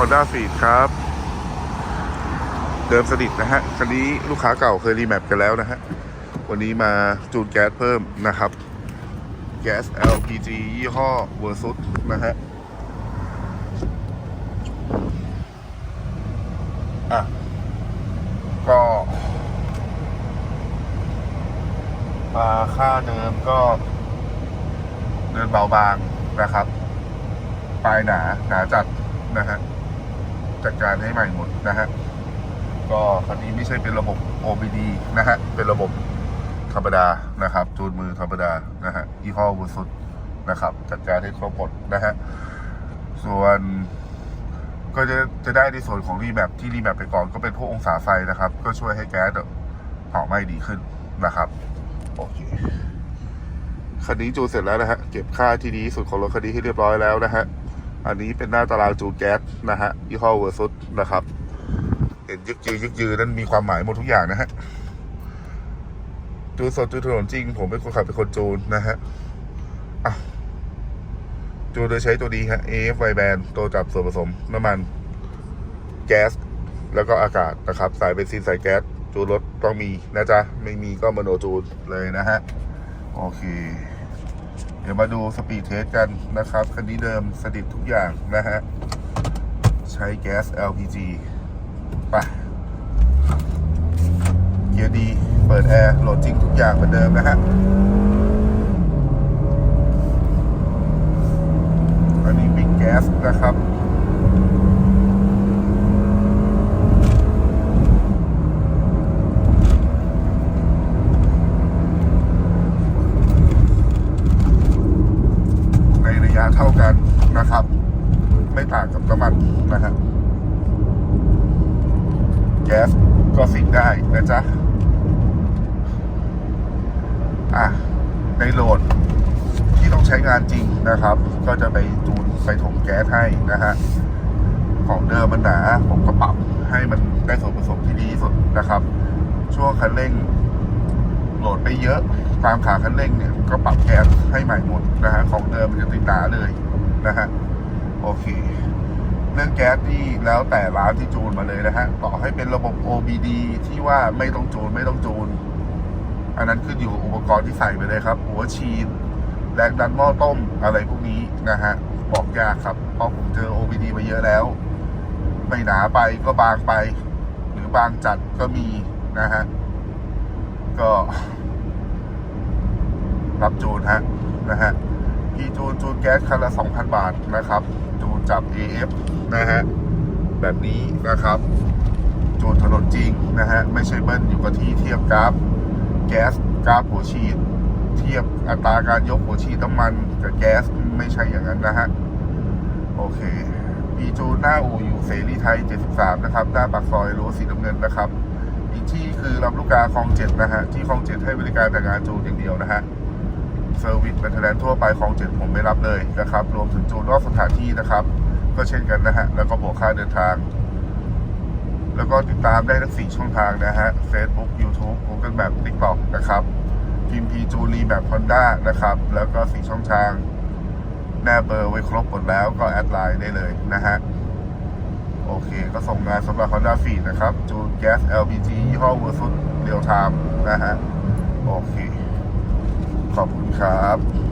Honda f e e d ครับ เดิมสนิทนะฮะ คันนี้ลูกค้าเก่าเคยรีแมปกันแล้วนะฮะ วันนี้มาจูนแก๊สเพิ่มนะครับ แก๊ส LPG ยี่ห้อ Versus นะฮะอะ ก็มาค่าเดิมก็เดินเบาบางนะครับ ปลายหนา หนาจัดนะฮะ จัดการให้ใหม่หมดนะฮะก็คันนี้ไม่ใช่เป็นระบบ OBD นะฮะเป็นระบบธรรมดานะครับจูนมือธรรมดานะฮะยี่ห้อบุสุดนะครับ จัดการให้ครบหมดนะฮะส่วนก็จะจะได้ในส่วนของรีแมปที่รีแมปไปก่อนก็เป็นพวกองศาไฟนะครับ ก็ช่วยให้แก๊สเผาไหม้ดีขึ้นนะครับโอเคคันนี้จูนเสร็จแล้วนะฮะเก็บค่าที่ดีที่สุดของรถคันนี้ให้เรียบร้อยแล้วนะฮะ อันนี้เป็นหน้าตารางจูแก๊สนะฮะยี่ห้อเวอร์ซุสนะครับเห็นยึกยือยึกยือนั้นมีความหมายหมดทุกอย่างนะฮะจูสดจูถนนจริง ผมเป็นคนขับเป็นคนจูนนะฮะอะจูนโดยใช้ตัวดีฮะ AF y band ตัวจับส่วนผสมน้ำมันแก๊สแล้วก็อากาศนะครับ สายเบนซินสายแก๊สจูนรถต้องมีนะจ๊ะ ไม่มีก็มโนจูนเลยนะฮะ โอเค ดี๋ยวมาดูสปีดเทสกันนะครับ คันนี้เดิมสดิททุกอย่างนะฮะ ใช้แก๊ส LPG ไปเกียร์ดี เปิดแอร์ โหลดจริงทุกอย่างเหมือนเดิมนะฮะอันนี้บิ๊กแก๊สนะครับ ในระยะ เท่ากันนะครับ ไม่ต่างกับน้ำมันนะฮะแก๊สก็สิ่งได้นะจ๊ะอะในโหลดที่ต้องใช้งานจริงนะครับ ก็จะไปจูนไปถมแก๊สให้นะฮะของเดิมมันหนาผมก็ปรับให้มันได้ส่วนผสมที่ดีที่สุดนะครับ ช่วงคันเร่งโหลดไปเยอะ ตามขาคันเร่งเนี่ยก็ปรับแก๊สให้ใหม่หมดนะฮะของเดิมมันจะติดหนาเลยนะฮะโอเค เรื่องแก๊สนี่แล้วแต่ร้านที่จูนมาเลยนะฮะต่อให้เป็นระบบ OBD ที่ว่าไม่ต้องจูนไม่ต้องจูน อันนั้นขึ้นอยู่อุปกรณ์ที่ใส่ไปเลยครับ หัวฉีดแรงดันหม้อต้มอะไรพวกนี้นะฮะบอกยากครับเพราะผมเจอ OBD มาเยอะแล้ว ไม่หนาไปก็บางไป หรือบางจัดก็มีนะฮะก็ รับจูนฮะนะฮะพี่จูนจูนแก๊สคันละ 2,000 บาทนะครับ จูนจับ AF นะฮะแบบนี้นะครับ จูนถนนจริงนะฮะไม่ใช่เบิ้ลอยู่กับที่เทียบกราฟแก๊สกราฟหัวฉีด เทียบอัตราการยกหัวฉีดน้ำมันกับแก๊สไม่ใช่อย่างนั้นนะฮะโอเคปีจูนหน้าอู่อยู่เสรีไทย 73 นะครับ หน้าปากซอยรั้วสีน้ำเงินนะครับ อีกที่คือลำลูกกาคลองเจ็ดนะฮะ ที่คลองเจ็ดให้บริการแต่งานจูนอย่างเดียวนะฮะ เซอร์วิสเป็นแทนทั่วไปคลองเจ็ดผมไม่รับเลยนะครับ รวมถึงจูนนอกสถานที่นะครับ ก็เช่นกันนะฮะ แล้วก็บวกค่าเดินทาง แล้วก็ติดตามได้ทั้ง4ช่องทางนะฮะ Facebook YouTube Google Map TikTok นะครับพิมพีจูรีแบบ Honda นะครับ แล้วก็4ช่องทางแนบเบอร์ไว้ครบหมดแล้วก็แอดไลน์ได้เลยนะฮะ โอเค ก็ส่งงานสำหรับ Honda f e e d นะครับ จูนแก๊ส LPG ยี่ห้อ Versus Real Time นะฮะ โอเค ขอบคุณครับ